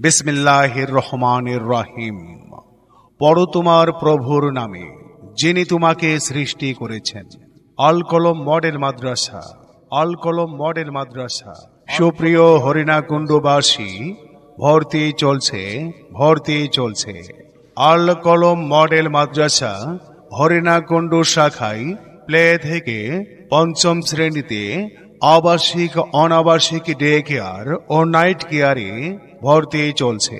বিসমিল্লাহির রহমানির রহিম। পড়ো তোমার প্রভুর নামে, যিনি তোমাকে সৃষ্টি করেছেন। আল কলম মডেল মাদ্রাসা আল কলম মডেল মাদ্রাসা। সুপ্রিয় হরিণাকুণ্ডবাসী, ভর্তি চলছে ভর্তি চলছে। আল কলম মডেল মাদ্রাসা, হরিণাকুণ্ড শাখায়, প্লে থেকে পঞ্চম শ্রেণীতে আবাসিক, অনাবাসিক ডে কেয়ার ও নাইট কেয়ারে ভর্তি চলছে।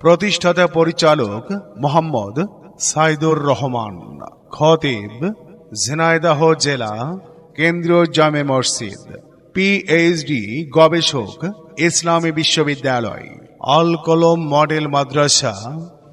প্রতিষ্ঠাতা পরিচালক মোহাম্মদ সাইদুর রহমান, খতিব ঝিনাইদহ জেলা, কেন্দ্রীয় জামে মসজিদ পিএইচডি গবেষক, ইসলামী বিশ্ববিদ্যালয় আল কলম মডেল মাদ্রাসা,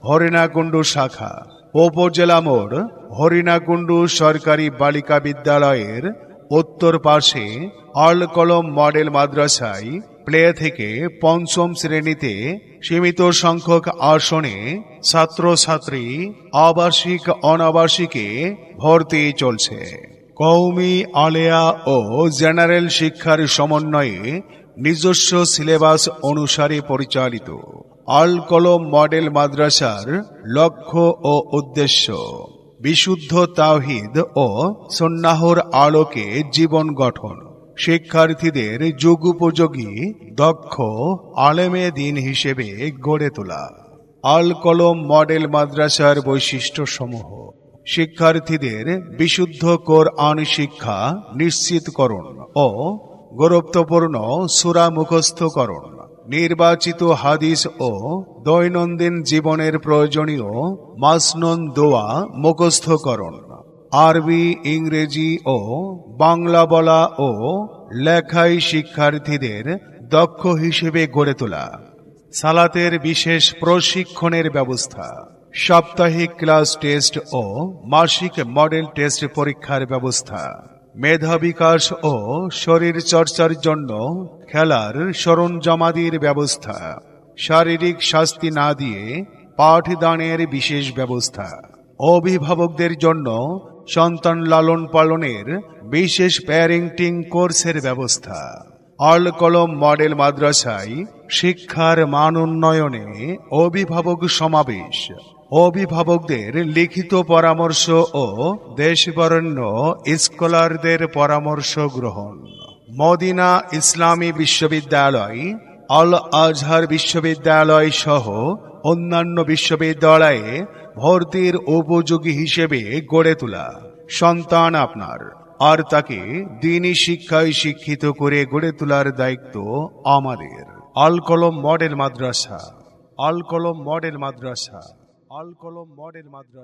হরিণাকুণ্ডু শাখা, উপজেলা মোড়, হরিণাকুণ্ডু সরকারি বালিকা বিদ্যালয়ের উত্তর পাশে আল কলম মডেল মাদ্রাসায় প্লে থেকে পঞ্চম শ্রেণীতে সীমিত সংখ্যক আসনে ছাত্রছাত্রী আবাসিক, অনাবাসিকে ভর্তি চলছে। কৌমি আলেয়া ও জেনারেল শিক্ষার সমন্বয়ে নিজস্ব সিলেবাস অনুসারে পরিচালিত আল কলম মডেল মাদ্রাসার লক্ষ্য ও উদ্দেশ্য। বিশুদ্ধ তাওহিদ ও সন্ন্যাহর আলোকে জীবন গঠন। শিক্ষার্থীদের যুগোপযোগী, দক্ষ, আলেমে দিন হিসেবে গড়ে তোলা। আল কলম মডেল মাদ্রাসার বৈশিষ্ট্য সমূহ শিক্ষার্থীদের বিশুদ্ধ কোরআন শিক্ষা নিশ্চিতকরণ ও গুরুত্বপূর্ণ সুরা মুখস্থকরণ। নির্বাচিত হাদিস ও দৈনন্দিন জীবনের প্রয়োজনীয় মাসনন দোয়া মুখস্থকরণ আরবি, ইংরেজি ও বাংলা বলা ও লেখাই শিক্ষার্থীদের দক্ষ হিসেবে গড়ে তোলা। সালাতের বিশেষ প্রশিক্ষণের ব্যবস্থা। সাপ্তাহিক ক্লাস টেস্ট ও মাসিক মডেল টেস্ট পরীক্ষার ব্যবস্থা। মেধা বিকাশ ও শরীর চর্চার জন্য খেলার সরঞ্জামাদির ব্যবস্থা। শারীরিক শাস্তি না দিয়ে পাঠদানের বিশেষ ব্যবস্থা। অভিভাবকদের জন্য সন্তান লালন পালনের বিশেষ প্যারেন্টিং কোর্সের ব্যবস্থা। আল কলম মডেল মাদ্রাসায় শিক্ষার মান উন্নয়নে অভিভাবক সমাবেশ। অভিভাবকদের লিখিত পরামর্শ ও দেশবরণ্য স্কলারদের পরামর্শ গ্রহণ। মদিনা ইসলামী বিশ্ববিদ্যালয়, আল আজহার বিশ্ববিদ্যালয় সহ অন্যান্য বিশ্ববিদ্যালয়ে ভর্তির উপযোগী হিসেবে গড়ে তোলা। সন্তান আপনার, আর তাকে দিনই শিক্ষায় শিক্ষিত করে গড়ে তোলার দায়িত্ব আমাদের। আল কলম মডেল মাদ্রাসা, আল কলম মডেল মাদ্রাসা। আল কলম মডেল মাদ্রাসা।